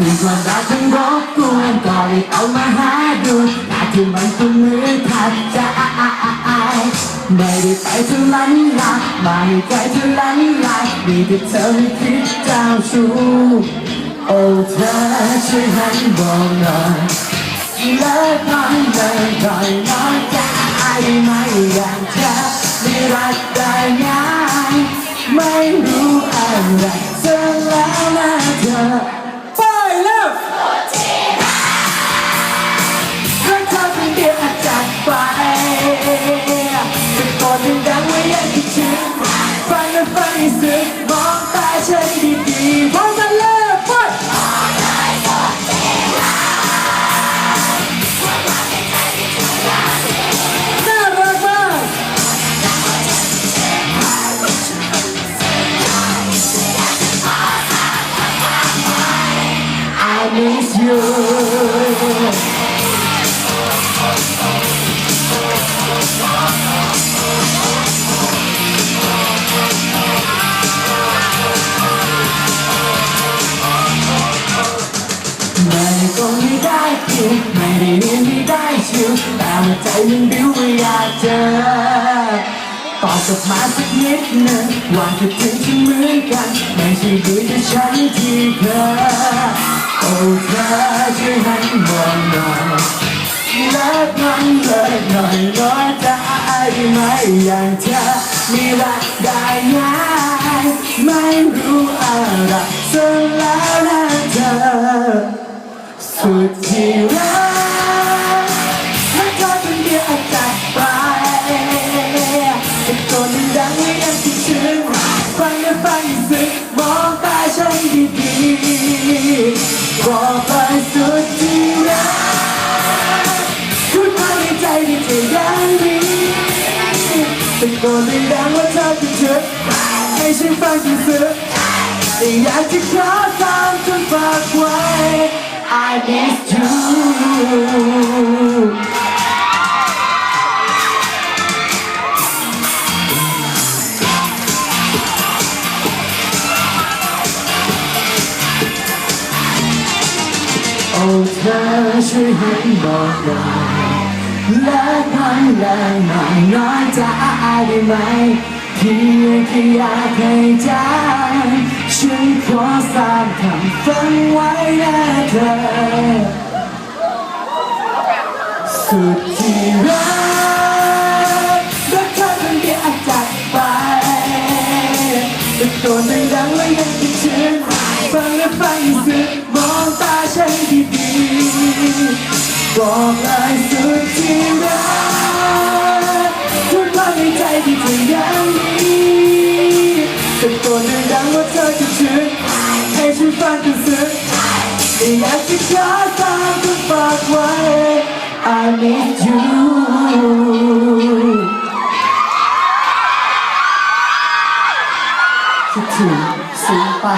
มีความรักทั้งรบกวนก็รีบเอามาหาดูแต่ที่มันก็มือขาดใจไม่ได้ไปทะลันลาไม่ใจทะลันลายมีแต่เธอไม่คิดเจ้าชู้โอ้เธอช่วยใหันบอกหน่อยเลิกมันเลยหน่อยน้อยใจไม่อยาง I miss you ไม่ก็ไม่ได้คิวไม่ได้เรียนไม่ได้ชิวแต่หัวใจยังบิ้วว่อยากเจอตอบกลับมาสักนิดหนึ่งว่าคิดถึงฉันเหมือนกัน ไม่ใช่ดีแต่ฉันที่เพ้อ โอ้เธอช่วยให้มองหน่อยเลิกมันเลิกหน่อยน้อยได้ไหมอย่างเธอมีรักได้ยังไม่รู้อะไร บอกไปสุดที่รักพูดมาในใจที่เธอยังมีเป็นคนดังว่าเธอคิดถึงให้ฉันฟังที่ซึ้งแต่อยากจะขอตามจนฝากไว้ I miss you เธอช่วยให้บอกหน่อยเลิกมันเลยหน่อยน้อยใจได้ไหมเพียงแค่อยากให้ใจฉันขอสามคำฟังไว้นะเธอ สุดที่รักรักเธอคนเดียวจากไปแต่ตัวดังแล้วยังคิดถึง ฟังและฟังสึกมองตาฉันดีๆบอกลายสุดที่รักทุกความในใจที่เธอยังมีตะโกนดังๆว่าเธอจะชื่นให้ฉันฟังกันสึกไม่อยากจะขอตามเธอฝากไว้ I need you คิดถึงซึ้งปะ